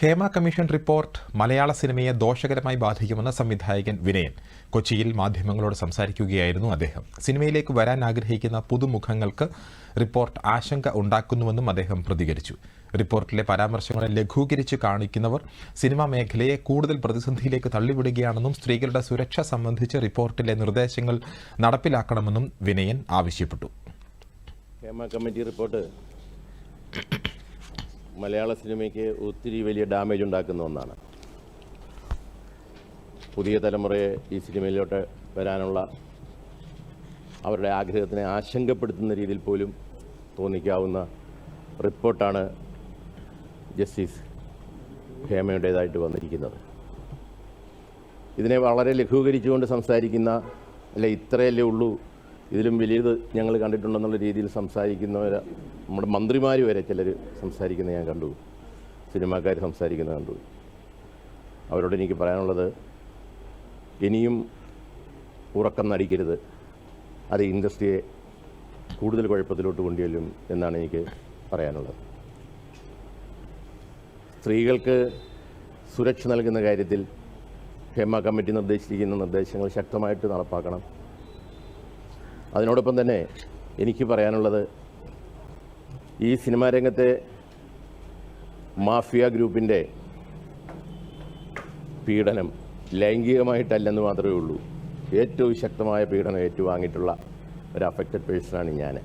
Hema commission report മലയാള സിനിമയെ ദോഷകരമായി ബാധിക്കുമെന്ന സംവിധായകൻ വിനയൻ. കൊച്ചിയിൽ മാധ്യമങ്ങളോട് സംസാരിക്കുകയായിരുന്നു അദ്ദേഹം. സിനിമയിലേക്ക് വരാൻ ആഗ്രഹിക്കുന്ന പുതുമുഖങ്ങൾക്ക് റിപ്പോർട്ട് ആശങ്ക ഉണ്ടാക്കുന്നുവെന്നും അദ്ദേഹം പ്രതികരിച്ചു. റിപ്പോർട്ടിലെ പരാമർശങ്ങളെ ലഘൂകരിച്ച് കാണിക്കുന്നവർ സിനിമാ മേഖലയെ കൂടുതൽ പ്രതിസന്ധിയിലേക്ക് തള്ളിവിടുകയാണെന്നും സ്ത്രീകളുടെ സുരക്ഷ സംബന്ധിച്ച് റിപ്പോർട്ടിലെ നിർദ്ദേശങ്ങൾ നടപ്പിലാക്കണമെന്നും വിനയൻ ആവശ്യപ്പെട്ടു. Committee report. മലയാള സിനിമയ്ക്ക് ഒത്തിരി വലിയ ഡാമേജ് ഉണ്ടാക്കുന്ന ഒന്നാണ്. പുതിയ തലമുറയെ ഈ സിനിമയിലോട്ട് വരാനുള്ള അവരുടെ ആഗ്രഹത്തിനെ ആശങ്കപ്പെടുത്തുന്ന രീതിയിൽ പോലും തോന്നിക്കാവുന്ന റിപ്പോർട്ടാണ് ജസ്റ്റിസ് ഹേമയുടേതായിട്ട് വന്നിരിക്കുന്നത്. ഇതിനെ വളരെ ലഘൂകരിച്ചുകൊണ്ട് സംസാരിക്കുന്ന അല്ല ഇത്രയല്ലേ ഉള്ളൂ ഇതിലും വലിയത് ഞങ്ങൾ കണ്ടിട്ടുണ്ടെന്നുള്ള രീതിയിൽ സംസാരിക്കുന്നവർ നമ്മുടെ മന്ത്രിമാർ വരെ ചിലർ സംസാരിക്കുന്നത് ഞാൻ കണ്ടു. സിനിമാക്കാർ സംസാരിക്കുന്നത് കണ്ടു. അവരോട് എനിക്ക് പറയാനുള്ളത് ഇനിയും ഉറക്കം നടിക്കരുത്. അത് ഇൻഡസ്ട്രിയെ കൂടുതൽ കുഴപ്പത്തിലോട്ട് കൊണ്ടുചെല്ലും എന്നാണ് എനിക്ക് പറയാനുള്ളത്. സ്ത്രീകൾക്ക് സുരക്ഷ നൽകുന്ന കാര്യത്തിൽ ഹേമ കമ്മിറ്റി നിർദ്ദേശിച്ചിരിക്കുന്ന നിർദ്ദേശങ്ങൾ ശക്തമായിട്ട് നടപ്പാക്കണം. അതിനോടൊപ്പം തന്നെ എനിക്ക് പറയാനുള്ളത് ഈ സിനിമാ രംഗത്തെ മാഫിയ ഗ്രൂപ്പിന്റെ പീഡനം ലൈംഗികമായിട്ടല്ലെന്ന് മാത്രമേ ഉള്ളൂ. ഏറ്റവും ശക്തമായ പീഡനം ഏറ്റുവാങ്ങിയിട്ടുള്ള ഒരു അഫക്റ്റഡ് പേഴ്സണാണ് ഞാൻ